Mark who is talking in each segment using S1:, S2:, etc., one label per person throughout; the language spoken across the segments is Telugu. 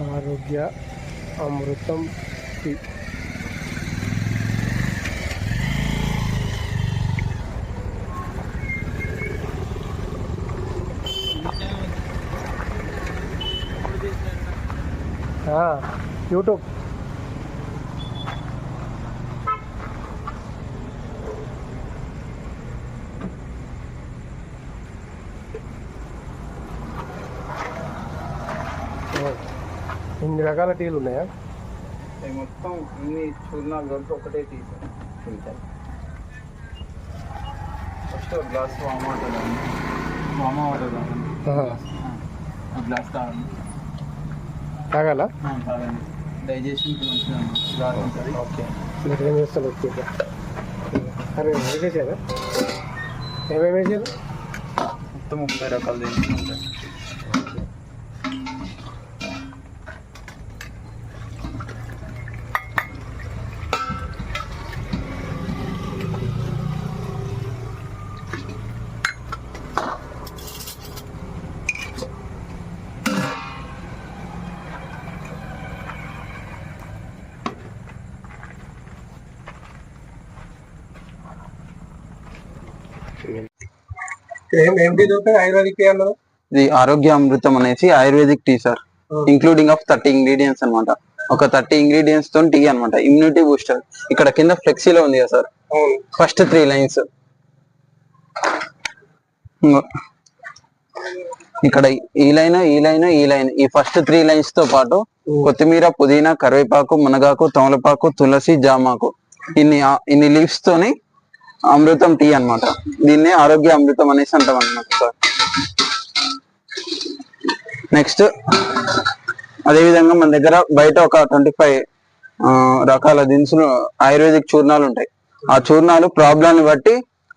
S1: ఆరోగ్య అమృతం టీ. ఆ, యూట్యూబ్. ఇన్ని రకాల టీలు ఉన్నాయా?
S2: అవి మొత్తం ఇన్ని చూర్ణాలు కలిపి ఒకటే తీసాను ఫిల్టర్ ఫస్ట్ ఒక గ్లాస్ వామ్ వాటర్ తాగండి. వామ్ వాటర్ తాగండి.
S1: ఆహా.
S2: ఒక గ్లాస్ తాగండి.
S1: తాగాల?
S2: ఆ, తాగండి. డైజెషన్కి మంచిదమ్మా గ్లాస్ ఉంటుంది.
S1: ఓకే. మీరు ఏం చేస్తారు ఓకే సరే వేసేసారా ఏమేమి వేసారు
S2: మొత్తం ముప్పై రకాలు తీసుకుంటాయి ఇది ఆరోగ్య అమృతం అనేసి ayurvedic tea sir. Including of thirty ingredients అన్నమాట. ఒక థర్టీ ఇంగ్రీడియంట్స్తో టీ అన్నమాట. ఇమ్యూనిటీ బూస్టర్ ఇక్కడ కింద ఫ్లెక్సీలో ఉంది కదా సార్. ఫస్ట్ త్రీ లైన్స్ ఇక్కడ ఈ లైన్ ఈ లైన్ ఈ లైన్. ఈ ఫస్ట్ త్రీ లైన్స్తో పాటు కొత్తిమీర పుదీనా కరివేపాకు మునగాకు తమలపాకు తులసి జామాకు. ఇన్ని ఇన్ని లీవ్స్ తోని అమృతం టీ అన్నమాట. దీన్ని ఆరోగ్య అమృతం అనేసి అంటాం అనమాట సార్. నెక్స్ట్ అదేవిధంగా మన దగ్గర బయట ఒక ట్వంటీ ఫైవ్ రకాల దినుసులు ఆయుర్వేదిక్ చూర్ణాలు ఉంటాయి. ఆ చూర్ణాలు ప్రాబ్లాన్ని బట్టి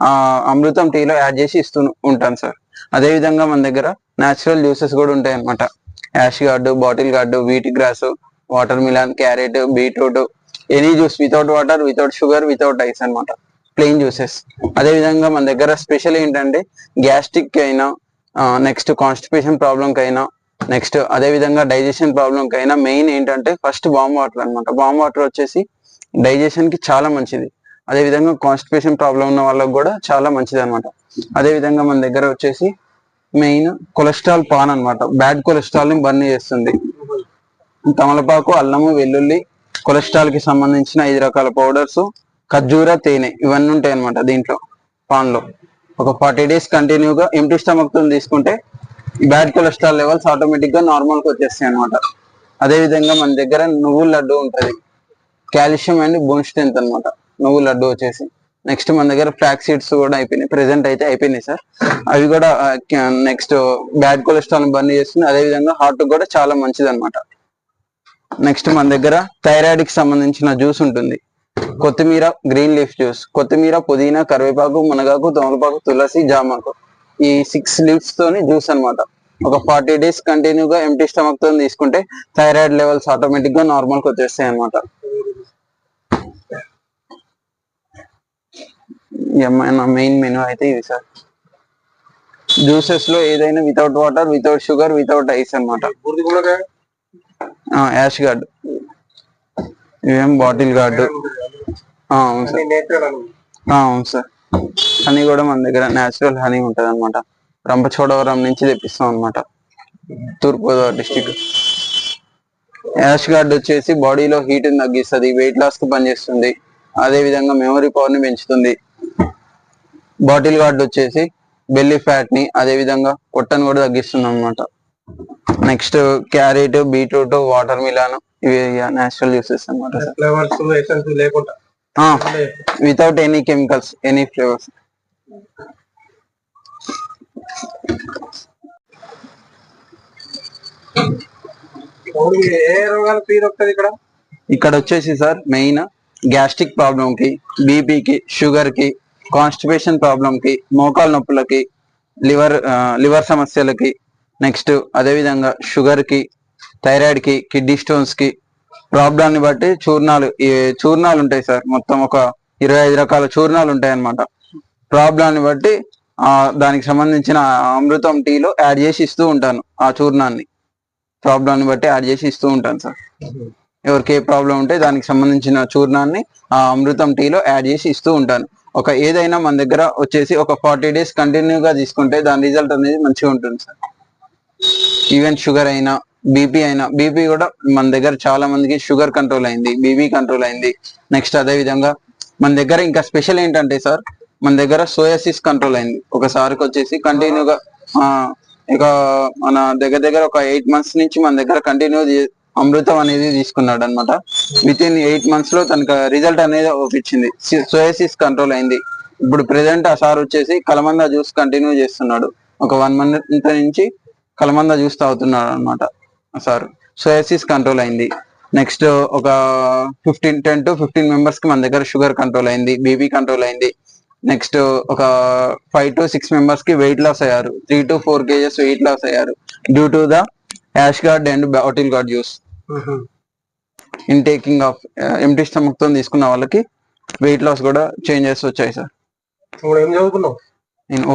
S2: ఆ అమృతం టీలో యాడ్ చేసి ఇస్తూ ఉంటాను సార్. అదేవిధంగా మన దగ్గర నేచురల్ జ్యూసెస్ కూడా ఉంటాయి అనమాట ash gourd bottle gourd wheat grass water melon carrot beetroot any juice without water without sugar without ice అన్నమాట. ప్లెయిన్ జ్యూసెస్ అదే విధంగా మన దగ్గర స్పెషల్ ఏంటంటే గ్యాస్ట్రిక్ అయినా నెక్స్ట్ కాన్స్టిపేషన్ ప్రాబ్లంకి అయినా నెక్స్ట్ అదే విధంగా డైజెషన్ ప్రాబ్లంకి అయినా మెయిన్ ఏంటంటే ఫస్ట్ వామ్ వాటర్ అనమాట వామ్ వాటర్ వచ్చేసి డైజెషన్కి చాలా మంచిది. అదే విధంగా కాన్స్టిపేషన్ ప్రాబ్లం ఉన్న వాళ్ళకి కూడా చాలా మంచిది అనమాట అదే విధంగా మన దగ్గర వచ్చేసి మెయిన్ కొలెస్ట్రాల్ పాన్ అన్నమాట. బ్యాడ్ కొలెస్ట్రాల్ని బర్న్ చేస్తుంది. తమలపాకు అల్లము వెల్లుల్లి కొలెస్ట్రాల్కి సంబంధించిన ఐదు రకాల పౌడర్స్ ఖర్జూర తేనె ఇవన్నీ ఉంటాయి అనమాట దీంట్లో పాన్లో. ఒక ఫార్టీ డేస్ కంటిన్యూగా ఎంటీ స్టమక్తో తీసుకుంటే బ్యాడ్ కొలెస్ట్రాల్ లెవెల్స్ ఆటోమేటిక్గా నార్మల్కి వచ్చేస్తాయి అనమాట అదే విధంగా మన దగ్గర నువ్వుల లడ్డు ఉంటుంది. కాల్షియం అండ్ బోన్ స్ట్రెంత్ అనమాట నువ్వు లడ్డు వచ్చేసి. నెక్స్ట్ మన దగ్గర ఫ్లాక్ సీడ్స్ కూడా అయిపోయినాయి. ప్రెసెంట్ అయితే అయిపోయినాయి సార్. అవి కూడా నెక్స్ట్ బ్యాడ్ కొలెస్ట్రాల్ బర్న్ చేస్తుంది. అదే విధంగా హార్ట్ కూడా చాలా మంచిది అనమాట నెక్స్ట్ మన దగ్గర థైరాయిడ్కి సంబంధించిన జ్యూస్ ఉంటుంది. కొత్తిమీర గ్రీన్ లీఫ్ జ్యూస్ కొత్తిమీర పుదీనా కరివేపాకు మునగాకు తమలపాకు తులసి జామాకు. ఈ సిక్స్ లీవ్స్ తోని జ్యూస్ అన్నమాట. ఒక ఫార్టీ డేస్ కంటిన్యూగా ఎంటీ స్టమక్తో తీసుకుంటే థైరాయిడ్ లెవెల్స్ ఆటోమేటిక్గా నార్మల్కి వచ్చేస్తాయి అనమాట మెయిన్ మెనూ అయితే ఇది సార్. జ్యూసెస్లో ఏదైనా without water without sugar without ice
S1: కూడా
S2: యాష్ గార్డ్. ఇవేం బాటిల్ గార్డు. అవును సార్. అవును సార్. హనీ కూడా మన దగ్గర నేచురల్ హనీ ఉంటది అనమాట రంపచోడవరం నుంచి తెప్పిస్తాం అనమాట తూర్పుగోదావరి డిస్టిక్ యాష్ గార్డ్ వచ్చేసి బాడీలో హీట్ తగ్గిస్తుంది వెయిట్ లాస్కు పనిచేస్తుంది. అదే విధంగా మెమరీ పవర్ని పెంచుతుంది. బాటిల్ గార్డ్ వచ్చేసి బెల్లీ ఫ్యాట్ని అదే విధంగా పొట్టను కూడా తగ్గిస్తుంది అనమాట next carrot beetroot water melon ఇవి నేచురల్ జ్యూసెస్ అనమాట
S1: ఫ్లేవర్స్ లేకుండా
S2: without any chemicals any flavours
S1: ఏ రోగాలు దొరుకుతుంది ఇక్కడ?
S2: ఇక్కడ వచ్చేసి సార్ మెయిన్ గ్యాస్ట్రిక్ ప్రాబ్లం కి బీపీకి షుగర్కి కాన్స్టిపేషన్ ప్రాబ్లం కి మోకాల నొప్పులకి లివర్ లివర్ సమస్యలకి నెక్స్ట్ అదే విధంగా షుగర్కి థైరాయిడ్కి కిడ్నీ స్టోన్స్కి ప్రాబ్లాన్ని బట్టి చూర్ణాలు ఈ చూర్ణాలు ఉంటాయి సార్. మొత్తం ఒక ఇరవై ఐదు రకాల చూర్ణాలు ఉంటాయి అన్నమాట ప్రాబ్లాన్ని బట్టి దానికి సంబంధించిన అమృతం టీలో యాడ్ చేసి ఇస్తూ ఉంటాను ఆ చూర్ణాన్ని. ప్రాబ్లాన్ని బట్టి యాడ్ చేసి ఇస్తూ ఉంటాను సార్. ఎవరికి ఏ ప్రాబ్లం ఉంటే దానికి సంబంధించిన చూర్ణాన్ని ఆ అమృతం టీలో యాడ్ చేసి ఇస్తూ ఉంటాను. ఒక ఏదైనా మన దగ్గర వచ్చేసి ఒక ఫార్టీ డేస్ కంటిన్యూగా తీసుకుంటే దాని రిజల్ట్ అనేది మంచిగా ఉంటుంది సార్. ఈవెన్ షుగర్ అయినా బీపీ అయినా బీపీ కూడా మన దగ్గర చాలా మందికి షుగర్ కంట్రోల్ అయింది బీపీ కంట్రోల్ అయింది. నెక్స్ట్ అదే విధంగా మన దగ్గర ఇంకా స్పెషల్ ఏంటంటే సార్ మన దగ్గర సోయాసిస్ కంట్రోల్ అయింది. ఒకసారికి వచ్చేసి కంటిన్యూగా ఇక మన దగ్గర దగ్గర ఒక ఎయిట్ మంత్స్ నుంచి మన దగ్గర కంటిన్యూ అమృతం అనేది తీసుకున్నాడు అనమాట విత్ ఇన్ ఎయిట్ మంత్స్లో తనకు రిజల్ట్ అనేది ఒప్పించింది. సోయాసిస్ కంట్రోల్ అయింది. ఇప్పుడు ప్రెసెంట్ ఆ సార్ వచ్చేసి కలమంద జ్యూస్ కంటిన్యూ చేస్తున్నాడు. ఒక వన్ మంత్ నుంచి కలమంద జ్యూస్ తాగుతున్నాడు అనమాట సార్. సోయాసిస్ కంట్రోల్ అయింది. నెక్స్ట్ ఒక ఫిఫ్టీన్ టెన్ టు ఫిఫ్టీన్ మెంబర్స్కి మన దగ్గర షుగర్ కంట్రోల్ అయింది బీపీ కంట్రోల్ అయింది. నెక్స్ట్ ఒక ఫైవ్ టు సిక్స్ మెంబర్స్కి వెయిట్ లాస్ అయ్యారు. Three to four kgs weight loss అయ్యారు. Due to the ash gourd and bottle gourd juice in taking of empty స్టమక్తో తీసుకున్న వాళ్ళకి వెయిట్ లాస్ కూడా చేంజెస్ వచ్చాయి సార్.
S1: ఏం చదువుకున్నావు?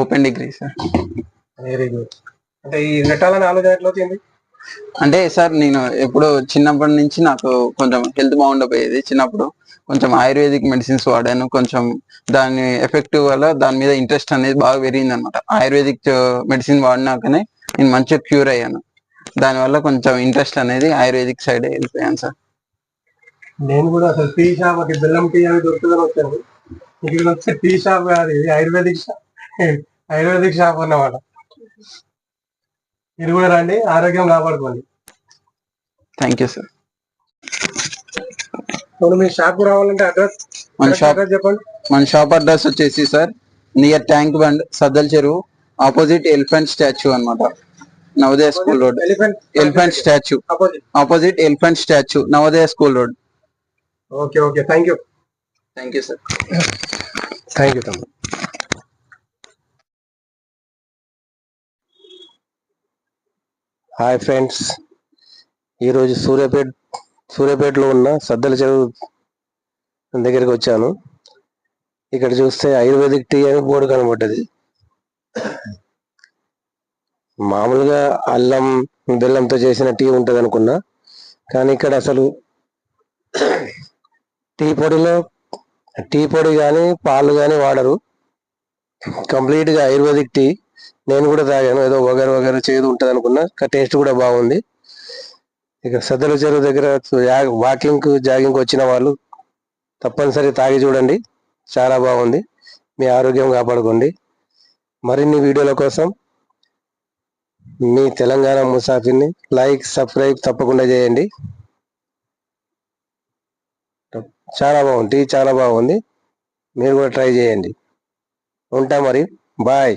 S2: Open degree sir.
S1: Very good అంటే ఈ నెట్టాలని ఆలోచన ఎట్లా వచ్చింది?
S2: అంటే సార్ నేను ఎప్పుడు చిన్నప్పటి నుంచి నాకు కొంచెం హెల్త్ బాగుండపోయేది చిన్నప్పుడు కొంచెం ఆయుర్వేదిక్ మెడిసిన్స్ వాడాను. కొంచెం దాని ఎఫెక్టివ్ వల్ల దాని మీద ఇంట్రెస్ట్ అనేది బాగా పెరిగింది అనమాట ఆయుర్వేదిక్ మెడిసిన్ వాడినాకనే నేను మంచిగా క్యూర్ అయ్యాను. దానివల్ల కొంచెం ఇంట్రెస్ట్ అనేది ఆయుర్వేదిక్ సైడ్ వెళ్ళిపోయాను సార్.
S1: నేను కూడా అసలు టీ షాప్ ఒకటి బెల్లం టీ అని దొరుకుతుందని వచ్చాను. ఇక్కడ వచ్చి టీ షాప్ కాదు ఇది ఆయుర్వేదిక్ షాప్. ఆయుర్వేదిక్ షాప్ అన్నమాట. మీరు కూడా రండి ఆరోగ్యం కాపాడుకోండి.
S2: థ్యాంక్ యూ సార్
S1: ఇప్పుడు మీ షాప్ రావాలంటే అడ్రస్
S2: మన షాప్
S1: చెప్పండి.
S2: మన షాప్ అడ్రస్ వచ్చేసి sir near tank bund Saddal Cheruvu opposite elephant statue అన్నమాట. Navodaya school road
S1: elephant
S2: statue
S1: opposite
S2: opposite elephant statue Navodaya school road
S1: okay okay thank you
S2: thank you sir
S1: thank you తమ్ముడు హాయ్ ఫ్రెండ్స్ ఈరోజు సూర్యాపేట సూర్యాపేటలో ఉన్న సద్దల చెరువు దగ్గరికి వచ్చాను. ఇక్కడ చూస్తే ఆయుర్వేదిక్ టీ అని బోర్డు కనబడ్డది. మామూలుగా అల్లం బెల్లంతో చేసిన టీ ఉంటుంది అనుకున్నా. కానీ ఇక్కడ అసలు టీ పొడిలో టీ పొడి కానీ పాలు కానీ వాడరు. కంప్లీట్గా ఆయుర్వేదిక్ టీ. నేను కూడా తాగాను. ఏదో వగరు వగరు చేదు ఉంటుంది అనుకున్నా టేస్ట్ కూడా బాగుంది. ఇక్కడ సద్దల చెరువు దగ్గర వాకింగ్ జాగింగ్ వచ్చిన వాళ్ళు తప్పనిసరి తాగి చూడండి. చాలా బాగుంది. మీ ఆరోగ్యం కాపాడుకోండి. మరిన్ని వీడియోల కోసం మీ తెలంగాణ ముసాఫిర్ని లైక్ సబ్స్క్రైబ్ తప్పకుండా చేయండి. చాలా బాగుంది. టీ చాలా బాగుంది. మీరు కూడా ట్రై చేయండి. ఉంటా మరి. బాయ్.